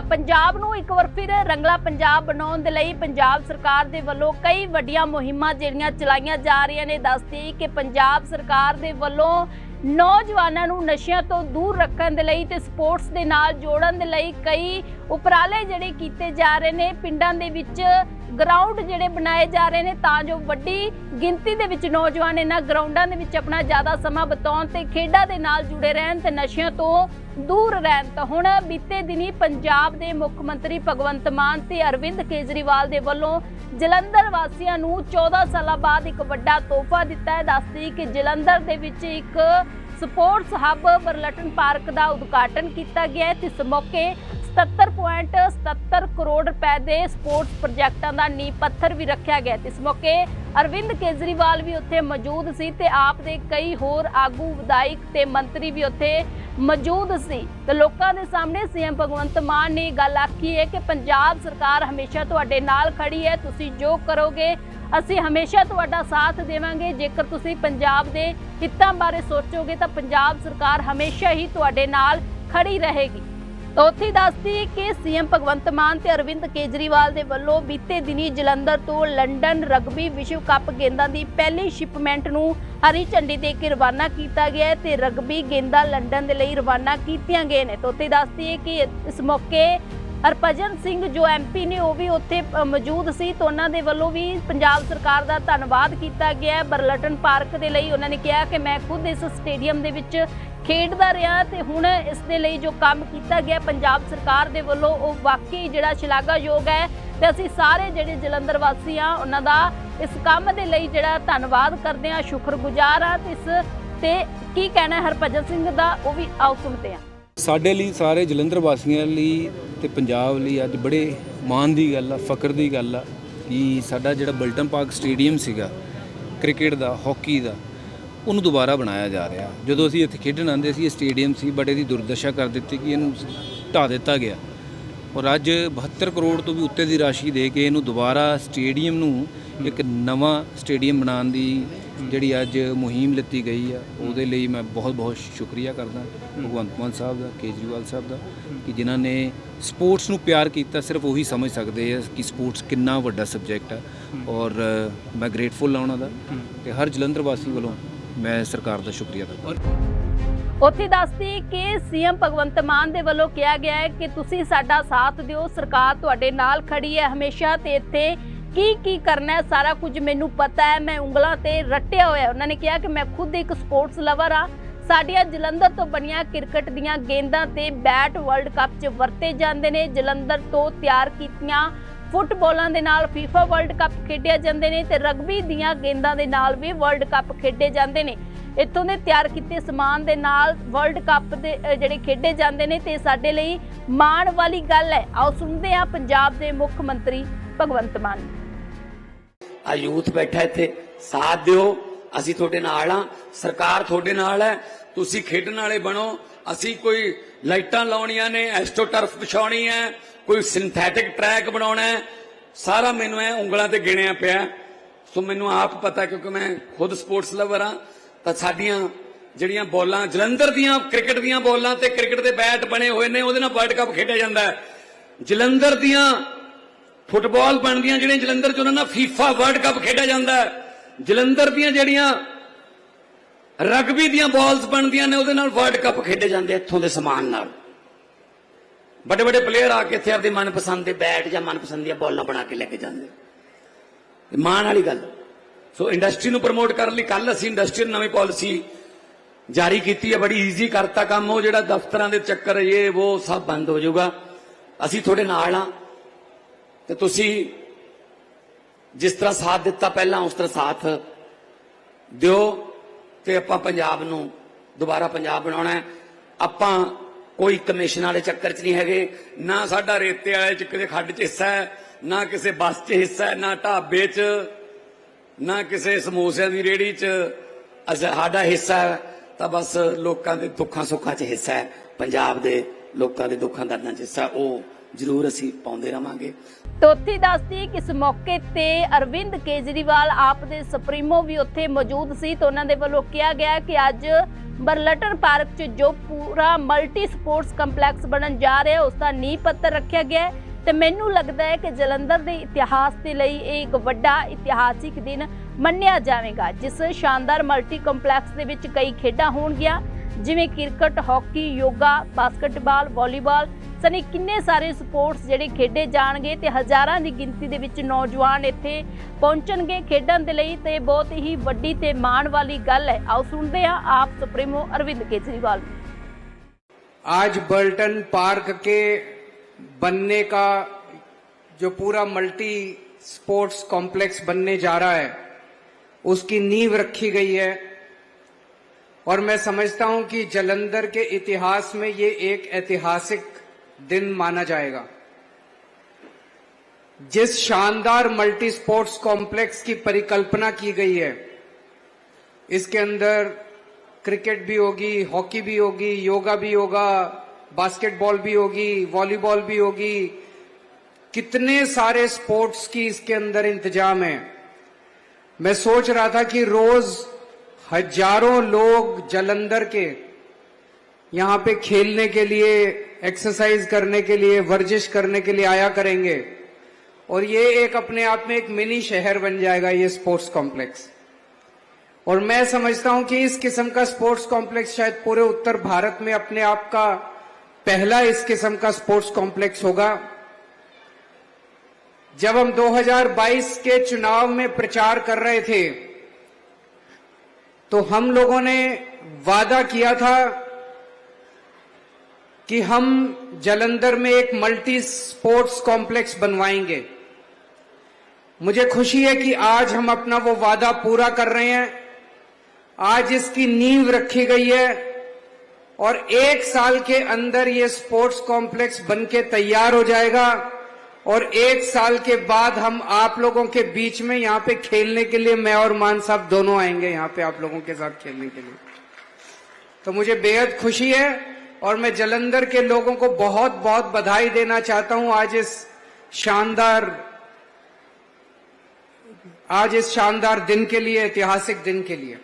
ਤਾਂ ਪੰਜਾਬ ਨੂੰ ਇੱਕ ਵਾਰ ਫਿਰ ਰੰਗਲਾ ਪੰਜਾਬ ਬਣਾਉਣ ਦੇ ਲਈ ਪੰਜਾਬ ਸਰਕਾਰ ਦੇ ਵੱਲੋਂ ਕਈ ਵੱਡੀਆਂ ਮੁਹਿੰਮਾਂ ਜਿਹੜੀਆਂ ਚਲਾਈਆਂ ਜਾ ਰਹੀਆਂ ਨੇ। ਦੱਸਦੀ ਕਿ ਪੰਜਾਬ ਸਰਕਾਰ ਦੇ ਵੱਲੋਂ ਨੌਜਵਾਨਾਂ ਨੂੰ ਨਸ਼ਿਆਂ ਤੋਂ ਦੂਰ ਰੱਖਣ ਦੇ ਲਈ ਤੇ ਸਪੋਰਟਸ ਦੇ ਨਾਲ ਜੋੜਨ ਦੇ ਲਈ ਕਈ ਉਪਰਾਲੇ ਜਿਹੜੇ ਕੀਤੇ ਜਾ ਰਹੇ ਨੇ। ਪਿੰਡਾਂ ਦੇ ਵਿੱਚ ਗਰਾਊਂਡ ਜਿਹੜੇ ਬਣਾਏ ਜਾ ਰਹੇ ਨੇ ਤਾਂ ਜੋ ਵੱਡੀ ਗਿਣਤੀ ਦੇ ਵਿੱਚ ਨੌਜਵਾਨ ਇਹਨਾਂ ਗਰਾਊਂਡਾਂ ਦੇ ਵਿੱਚ ਆਪਣਾ ਜ਼ਿਆਦਾ ਸਮਾਂ ਬਿਤਾਉਣ ਤੇ ਖੇਡਾਂ ਦੇ ਨਾਲ ਜੁੜੇ ਰਹਿਣ ਤੇ ਨਸ਼ਿਆਂ ਤੋਂ ਦੂਰ ਰਹਿਣ ਤਾਂ ਹੁਣ ਬੀਤੇ ਦਿਨੀ ਪੰਜਾਬ ਦੇ ਮੁੱਖ ਮੰਤਰੀ ਭਗਵੰਤ ਮਾਨ ਤੇ ਅਰਵਿੰਦ ਕੇਜਰੀਵਾਲ ਦੇ ਵੱਲੋਂ ਜਲੰਧਰ ਵਾਸੀਆਂ ਨੂੰ 14 ਸਾਲਾਂ ਬਾਅਦ ਇੱਕ ਵੱਡਾ ਤੋਹਫਾ ਦਿੱਤਾ ਹੈ। ਦੱਸਦੀ ਕਿ ਜਲੰਧਰ ਦੇ ਵਿੱਚ ਇੱਕ ਸਪੋਰਟਸ ਹੱਬ ਬਰਲਟਨ ਪਾਰਕ ਦਾ ਉਦਘਾਟਨ ਕੀਤਾ ਗਿਆ ਹੈ। ਤੇ ਇਸ ਮੌਕੇ 77.77 ਕਰੋੜ ਰੁਪਏ ਦੇ ਸਪੋਰਟਸ ਪ੍ਰੋਜੈਕਟਾਂ ਦਾ ਨੀਂਹ ਪੱਥਰ ਵੀ ਰੱਖਿਆ ਗਿਆ ਇਸ ਮੌਕੇ ਅਰਵਿੰਦ ਕੇਜਰੀਵਾਲ ਵੀ ਉੱਥੇ ਮੌਜੂਦ ਸੀ ਤੇ ਆਪ ਦੇ ਕਈ ਹੋਰ ਆਗੂ, ਵਿਧਾਇਕ ਤੇ ਮੰਤਰੀ ਵੀ ਉੱਥੇ ਮੌਜੂਦ ਸੀ ਤੇ ਲੋਕਾਂ ਦੇ ਸਾਹਮਣੇ ਸੀਐਮ ਭਗਵੰਤ ਮਾਨ ਨੇ ਗੱਲ ਆਖੀ ਹੈ ਕਿ ਪੰਜਾਬ ਸਰਕਾਰ ਹਮੇਸ਼ਾ ਤੁਹਾਡੇ ਨਾਲ ਖੜੀ ਹੈ, ਤੁਸੀਂ ਜੋ ਕਰੋਗੇ, ਅਸੀਂ ਹਮੇਸ਼ਾ ਤੁਹਾਡਾ ਸਾਥ ਦੇਵਾਂਗੇ। ਜੇਕਰ ਤੁਸੀਂ ਪੰਜਾਬ ਦੇ ਹਿੱਤਾਂ ਬਾਰੇ ਸੋਚੋਗੇ ਤਾਂ ਪੰਜਾਬ ਸਰਕਾਰ ਹਮੇਸ਼ਾ ਹੀ ਤੁਹਾਡੇ ਨਾਲ ਖੜੀ ਰਹੇਗੀ। ਤਾਂ ਉੱਥੇ ਦੱਸਦੀ ਕਿ ਸੀਐਮ ਭਗਵੰਤ ਮਾਨ ਤੇ ਅਰਵਿੰਦ ਕੇਜਰੀਵਾਲ ਦੇ ਵੱਲੋਂ ਬੀਤੇ ਦਿਨੀ ਜਲੰਧਰ ਤੋਂ ਲੰਡਨ ਰਗਬੀ ਵਿਸ਼ਵ ਕੱਪ ਗੇਂਦਾਂ ਦੀ ਪਹਿਲੀ ਸ਼ਿਪਮੈਂਟ ਨੂੰ ਹਰੀ ਝੰਡੀ ਦੇ ਕੇ ਰਵਾਨਾ ਕੀਤਾ ਗਿਆ ਤੇ ਰਗਬੀ ਗੇਂਦਾਂ ਲੰਡਨ ਦੇ ਲਈ ਰਵਾਨਾ ਕੀਤੀਆਂ ਗਏ ਨੇ। ਤਾਂ ਉੱਥੇ ਦੱਸਦੀ ਹੈ ਕਿ ਇਸ ਮੌਕੇ ਹਰਭਜਨ ਸਿੰਘ ਜੋ ਐਮਪੀ ਨੇ ਉਹ ਵੀ ਉੱਥੇ ਮੌਜੂਦ ਸੀ ਤਾਂ ਉਹਨਾਂ ਦੇ ਵੱਲੋਂ ਵੀ ਪੰਜਾਬ ਸਰਕਾਰ ਦਾ ਧੰਨਵਾਦ ਕੀਤਾ ਗਿਆ। ਬਰਲਟਨ ਪਾਰਕ ਦੇ ਲਈ ਉਹਨਾਂ ਨੇ ਕਿਹਾ ਕਿ ਮੈਂ ਖੁਦ ਇਸ ਸਟੇਡੀਅਮ ਦੇ ਵਿੱਚ ਖੇਡਦਾ ਰਿਹਾ ਤੇ ਹੁਣ ਇਸ ਦੇ ਲਈ ਜੋ ਕੰਮ ਕੀਤਾ ਗਿਆ ਪੰਜਾਬ ਸਰਕਾਰ ਦੇ ਵੱਲੋਂ, ਉਹ ਵਾਕਈ ਜਿਹੜਾ ਸ਼ਲਾਘਾਯੋਗ ਹੈ। ਤੇ ਅਸੀਂ ਸਾਰੇ ਜਿਹੜੇ ਜਲੰਧਰ ਵਾਸੀ ਆ ਉਹਨਾਂ ਦਾ ਇਸ ਕੰਮ ਦੇ ਲਈ ਜਿਹੜਾ ਧੰਨਵਾਦ ਕਰਦੇ ਆ ਸ਼ੁਕਰਗੁਜ਼ਾਰ ਆ ਤੇ ਇਸ ਤੇ ਕੀ ਕਹਿਣਾ ਹੈ ਹਰਭਜਨ ਸਿੰਘ ਦਾ, ਉਹ ਵੀ ਆਓ ਸੁਣਦੇ ਆ ਸਾਡੇ ਲਈ, ਸਾਰੇ ਜਲੰਧਰ ਵਾਸੀਆਂ ਲਈ ਤੇ ਪੰਜਾਬ ਲਈ ਅੱਜ ਬੜੇ ਮਾਣ ਦੀ ਗੱਲ ਆ ਫਕਰ ਦੀ ਗੱਲ ਆ ਕਿ ਸਾਡਾ ਜਿਹੜਾ ਬਲਟਨ ਪਾਰਕ ਸਟੇਡੀਅਮ ਸੀਗਾ, ਕ੍ਰਿਕਟ ਦਾ, ਹਾਕੀ ਦਾ, ਉਹਨੂੰ ਦੁਬਾਰਾ ਬਣਾਇਆ ਜਾ ਰਿਹਾ। ਜਦੋਂ ਅਸੀਂ ਇੱਥੇ ਖੇਡਣ ਆਉਂਦੇ ਸੀ, ਇਹ ਸਟੇਡੀਅਮ ਸੀ, ਬਟ ਇਹਦੀ ਦੁਰਦਸ਼ਾ ਕਰ ਦਿੱਤੀ ਕਿ ਇਹਨੂੰ ਢਾ ਦਿੱਤਾ ਗਿਆ। ਔਰ ਅੱਜ 72 ਕਰੋੜ ਤੋਂ ਵੀ ਉੱਤੇ ਦੀ ਰਾਸ਼ੀ ਦੇ ਕੇ ਇਹਨੂੰ ਦੁਬਾਰਾ ਸਟੇਡੀਅਮ ਨੂੰ ਇੱਕ ਨਵਾਂ ਸਟੇਡੀਅਮ ਬਣਾਉਣ ਦੀ ਜਿਹੜੀ ਅੱਜ ਮੁਹਿੰਮ ਲਿੱਤੀ ਗਈ ਆ, ਉਹਦੇ ਲਈ ਮੈਂ ਬਹੁਤ ਬਹੁਤ ਸ਼ੁਕਰੀਆ ਕਰਦਾ ਭਗਵੰਤ ਮਾਨ ਸਾਹਿਬ ਦਾ, ਕੇਜਰੀਵਾਲ ਸਾਹਿਬ ਦਾ, ਕਿ ਜਿਨ੍ਹਾਂ ਨੇ ਸਪੋਰਟਸ ਨੂੰ ਪਿਆਰ ਕੀਤਾ, ਸਿਰਫ ਉਹੀ ਸਮਝ ਸਕਦੇ ਆ ਕਿ ਸਪੋਰਟਸ ਕਿੰਨਾ ਵੱਡਾ ਸਬਜੈਕਟ ਆ। ਔਰ ਮੈਂ ਗ੍ਰੇਟਫੁਲ ਆ ਉਹਨਾਂ ਦਾ ਤੇ ਹਰ ਜਲੰਧਰ ਵਾਸੀ ਵੱਲੋਂ ਮੈਂ ਸਰਕਾਰ ਦਾ ਸ਼ੁਕਰੀਆ ਕਰਦਾ। ਉੱਥੇ ਦੱਸਦੀ ਕਿ ਸੀਐਮ ਭਗਵੰਤ ਮਾਨ ਦੇ ਵੱਲੋਂ ਕਿਹਾ ਗਿਆ ਹੈ ਕਿ ਤੁਸੀਂ ਸਾਡਾ ਸਾਥ ਦਿਓ, ਸਰਕਾਰ ਤੁਹਾਡੇ ਨਾਲ ਖੜੀ ਹੈ ਹਮੇਸ਼ਾ ਤੇ ਇੱਥੇ ਕੀ ਕੀ ਕਰਨਾ ਹੈ, ਸਾਰਾ ਕੁਝ ਮੈਨੂੰ ਪਤਾ ਹੈ, ਮੈਂ ਉਂਗਲਾਂ ਤੇ ਰੱਟਿਆ ਹੋਇਆ ਉਹਨਾਂ ਨੇ ਕਿਹਾ ਕਿ ਮੈਂ ਖੁਦ ਇੱਕ ਸਪੋਰਟਸ ਲਵਰ ਆ ਸਾਡੀਆਂ ਜਲੰਧਰ ਤੋਂ ਬਣੀਆਂ ਕ੍ਰਿਕਟ ਦੀਆਂ ਗੇਂਦਾਂ ਤੇ ਬੈਟ ਵਰਲਡ ਕੱਪ 'ਚ ਵਰਤੇ ਜਾਂਦੇ ਨੇ। ਜਲੰਧਰ ਤੋਂ ਤਿਆਰ ਕੀਤੀਆਂ ਫੁੱਟਬਾਲਾਂ ਦੇ ਨਾਲ FIFA ਵਰਲਡ ਕੱਪ ਖੇਡਿਆ ਜਾਂਦੇ ਨੇ ਤੇ ਰਗਬੀ ਦੀਆਂ ਗੇਂਦਾਂ ਦੇ ਨਾਲ ਵੀ ਵਰਲਡ ਕੱਪ ਖੇਡੇ ਜਾਂਦੇ ਨੇ। ਇੱਥੋਂ ਦੇ ਤਿਆਰ ਕੀਤੇ ਸਮਾਨ ਦੇ ਨਾਲ ਵਰਲਡ ਕੱਪ ਦੇ ਜਿਹੜੇ ਖੇਡੇ ਜਾਂਦੇ ਨੇ ਤੇ ਸਾਡੇ ਲਈ ਮਾਣ ਵਾਲੀ ਗੱਲ ਹੈ। ਆਓ ਸੁਣਦੇ ਹਾਂ ਪੰਜਾਬ ਦੇ ਮੁੱਖ ਮੰਤਰੀ ਭਗਵੰਤ ਮਾਨ। ਆ ਯੂਥ ਬੈਠਾ ਇੱਥੇ, ਸਾਥ ਦਿਓ, ਅਸੀਂ ਤੁਹਾਡੇ ਨਾਲ ਆ ਸਰਕਾਰ ਤੁਹਾਡੇ ਨਾਲ ਹੈ, ਤੁਸੀਂ ਖੇਡਣ ਵਾਲੇ ਬਣੋ, ਅਸੀਂ ਕੋਈ ਲਾਈਟਾਂ ਲਾਉਣੀਆਂ ਨੇ ਐਸਟੋ ਵਿਛਾਉਣੀ ਹੈ, ਕੋਈ ਸਿੰਥੈਟਿਕ ਟਰੈਕ ਬਣਾਉਣਾ ਹੈ, ਸਾਰਾ ਮੈਨੂੰ ਐ ਉਂਗਲਾਂ ਤੇ ਗਿਣਿਆ ਪਿਆ ਸੋ ਮੈਨੂੰ ਆਪ ਪਤਾ ਕਿਉਂਕਿ ਮੈਂ ਖੁਦ ਸਪੋਰਟਸ ਲਵਰ ਆ ਤਾਂ ਸਾਡੀਆਂ ਜਿਹੜੀਆਂ ਬੋਲਾਂ, ਜਲੰਧਰ ਦੀਆਂ ਕ੍ਰਿਕਟ ਦੀਆਂ ਬੋਲਾਂ ਤੇ ਕ੍ਰਿਕਟ ਦੇ ਬੈਟ ਬਣੇ ਹੋਏ ਨੇ, ਉਹਦੇ ਨਾਲ ਵਰਲਡ ਕੱਪ ਖੇਡਿਆ ਜਾਂਦਾ ਹੈ। ਜਲੰਧਰ ਦੀਆਂ ਫੁੱਟਬਾਲ ਬਣਦੀਆਂ ਜਿਹੜੀਆਂ ਜਲੰਧਰ 'ਚ ਉਹਨਾਂ ਨਾਲ ਫੀਫਾ ਵਰਲਡ ਕੱਪ ਖੇਡਿਆ ਜਾਂਦਾ ਹੈ। ਜਲੰਧਰ ਦੀਆਂ ਜਿਹੜੀਆਂ ਰਗਬੀ ਦੀਆਂ ਬਾਲਸ ਬਣਦੀਆਂ ਨੇ, ਉਹਦੇ ਨਾਲ ਵਰਲਡ ਕੱਪ ਖੇਡੇ ਜਾਂਦੇ ਇੱਥੋਂ ਦੇ ਸਮਾਨ ਨਾਲ। ਵੱਡੇ ਵੱਡੇ ਪਲੇਅਰ ਆ ਕੇ ਇੱਥੇ ਆਪਦੇ ਮਨਪਸੰਦ ਦੇ ਬੈਟ ਜਾਂ ਮਨਪਸੰਦ ਦੀਆਂ ਬਾਲਾਂ ਬਣਾ ਕੇ ਲੈ ਕੇ ਜਾਂਦੇ। ਮਾਣ ਵਾਲੀ ਗੱਲ। ਸੋ ਇੰਡਸਟਰੀ ਨੂੰ ਪ੍ਰਮੋਟ ਕਰਨ ਲਈ ਕੱਲ ਅਸੀਂ ਇੰਡਸਟਰੀ ਨਵੀਂ ਪਾਲਿਸੀ ਜਾਰੀ ਕੀਤੀ ਹੈ। ਬੜੀ ਈਜ਼ੀ ਕਰਤਾ ਕੰਮ ਉਹ ਜਿਹੜਾ ਦਫ਼ਤਰਾਂ ਦੇ ਚੱਕਰ, ਇਹ, ਉਹ ਸਭ ਬੰਦ ਹੋ ਜਾਊਗਾ। ਅਸੀਂ ਤੁਹਾਡੇ ਨਾਲ ਆ ਤੇ ਤੁਸੀਂ ਜਿਸ ਤਰ੍ਹਾਂ ਸਾਥ ਦਿੱਤਾ ਪਹਿਲਾਂ, ਉਸ ਤਰ੍ਹਾਂ ਸਾਥ ਦਿਓ ਤੇ ਆਪਾਂ ਪੰਜਾਬ ਨੂੰ ਦੁਬਾਰਾ ਪੰਜਾਬ ਬਣਾਉਣਾ ਹੈ। ਆਪਾਂ ਕੋਈ ਕਮਿਸ਼ਨ ਵਾਲੇ ਚੱਕਰ 'ਚ ਨਹੀਂ ਹੈਗੇ। ਨਾ ਸਾਡਾ ਰੇਤੇ ਵਾਲੇ 'ਚ ਕਿਤੇ ਖੱਡ 'ਚ ਹਿੱਸਾ ਹੈ, ਨਾ ਕਿਸੇ ਬੱਸ 'ਚ ਹਿੱਸਾ ਹੈ, ਨਾ ਢਾਬੇ 'ਚ ਨਾ ਕਿਸੇ ਸਮੋਸਿਆਂ ਦੀ ਰੇੜੀ 'ਚ ਸਾਡਾ ਹਿੱਸਾ ਤਾਂ ਬਸ ਲੋਕਾਂ ਦੇ ਦੁੱਖਾਂ ਸੁੱਖਾਂ 'ਚ ਹਿੱਸਾ ਹੈ। ਪੰਜਾਬ ਦੇ ਲੋਕਾਂ ਦੇ ਦੁੱਖਾਂ ਦਰਦਾਂ 'ਚ ਹਿੱਸਾ, ਉਹ ਜ਼ਰੂਰ ਅਸੀਂ ਪਾਉਂਦੇ ਰਵਾਂਗੇ ਤੋਥੀ ਦੱਸਦੀ ਕਿ ਇਸ ਮੌਕੇ ਤੇ ਅਰਵਿੰਦ ਕੇਜਰੀਵਾਲ ਆਪ ਦੇ ਸੁਪਰੀਮੋ ਵੀ ਉੱਥੇ ਮੌਜੂਦ ਸੀ ਤਾਂ ਉਹਨਾਂ ਦੇ ਵੱਲੋਂ ਕਿਹਾ ਗਿਆ ਕਿ ਅੱਜ ਬਰਲਟਨ ਪਾਰਕ 'ਚ ਜੋ ਪੂਰਾ ਮਲਟੀ ਸਪੋਰਟਸ ਕੰਪਲੈਕਸ ਬਣਨ ਜਾ ਰਿਹਾ, ਉਸ ਦਾ ਨੀਂਹ ਪੱਥਰ ਰੱਖਿਆ ਗਿਆ ਹੈ। ਤੇ ਮੈਨੂੰ ਲੱਗਦਾ ਹੈ ਕਿ ਜਲੰਧਰ ਦੇ ਇਤਿਹਾਸ ਦੇ ਲਈ ਇਹ ਇੱਕ ਵੱਡਾ ਇਤਿਹਾਸਿਕ ਦਿਨ ਮੰਨਿਆ ਜਾਵੇਗਾ ਜਿਸ ਸ਼ਾਨਦਾਰ ਮਲਟੀ ਕੰਪਲੈਕਸ ਦੇ ਵਿੱਚ ਕਈ ਖੇਡਾਂ ਹੋਣਗੀਆਂ ਜਿਵੇਂ cricket hockey yoga basketball volleyball Sunny ਕਿੰਨੇ ਸਾਰੇ ਸਪੋਰਟਸ ਜਿਹੜੇ ਖੇਡੇ ਜਾਣਗੇ ਤੇ ਹਜ਼ਾਰਾਂ ਦੀ ਗਿਣਤੀ ਦੇ ਵਿੱਚ ਨੌਜਵਾਨ ਇੱਥੇ ਪਹੁੰਚਣਗੇ ਖੇਡਣ ਦੇ ਲਈ ਤੇ ਬਹੁਤ ਹੀ ਵੱਡੀ ਤੇ ਮਾਣ ਵਾਲੀ ਗੱਲ ਹੈ ਆਓ ਸੁਣਦੇ ਹਾਂ ਆਪ ਸੁਪਰੀਮੋ ਅਰਵਿੰਦ ਕੇਜਰੀਵਾਲ आज बर्टन पार्क के बनने का जो पूरा मल्टी स्पोर्ट्स कॉम्प्लेक्स बनने जा रहा है, उसकी नींव रखी गई है। और मैं समझता हूँ कि जलंधर के इतिहास में ये एक ऐतिहासिक दिन माना जाएगा। जिस शानदार मल्टी स्पोर्ट्स कॉम्प्लेक्स की परिकल्पना की गई है, इसके अंदर क्रिकेट भी होगी, हॉकी भी होगी, योगा भी होगा बास्केटबॉल भी होगी, वॉलीबॉल भी होगी। कितने सारे स्पोर्ट्स की इसके अंदर इंतज़ाम है। मैं सोच रहा था कि रोज हज़ारों लोग जलंधर के यहाँ पे खेलने के लिए एक्सरसाइज करने के लिए, वर्जिश करने के लिए आया करेंगे। और ये एक अपने आप में एक मिनी शहर बन जाएगा ये स्पोर्ट्स कॉम्प्लेक्स। और मैं समझता हूँ कि इस किस्म का स्पोर्ट्स कॉम्प्लेक्स शायद पूरे उत्तर भारत में अपने आप का पहला इस किस्म का स्पोर्ट्स कॉम्प्लेक्स होगा। जब हम 2022 के चुनाव में प्रचार कर रहे थे तो हम लोगों ने वादा किया था कि हम जलंधर में एक मल्टी स्पोर्ट्स कॉम्प्लेक्स बनवाएँगे। मुझे खुशी है कि आज हम अपना वो वादा पूरा कर रहे हैं। आज इसकी नींव रखी गई है। और एक साल के अंदर ये स्पोर्ट्स कॉम्प्लेक्स बनके तैयार हो जाएगा और एक साल के बाद हम आप लोगों के बीच में यहाँ पे खेलने के लिए मैं और मान साहब दोनों आएँगे यहाँ पे आप लोगों के साथ खेलने के लिए। तो मुझे बेहद खुशी है और मैं जलंधर के लोगों को बहुत बहुत बधाई देना चाहता हूँ आज इस शानदार, आज इस शानदार दिन के लिए, ऐतिहासिक दिन के लिए।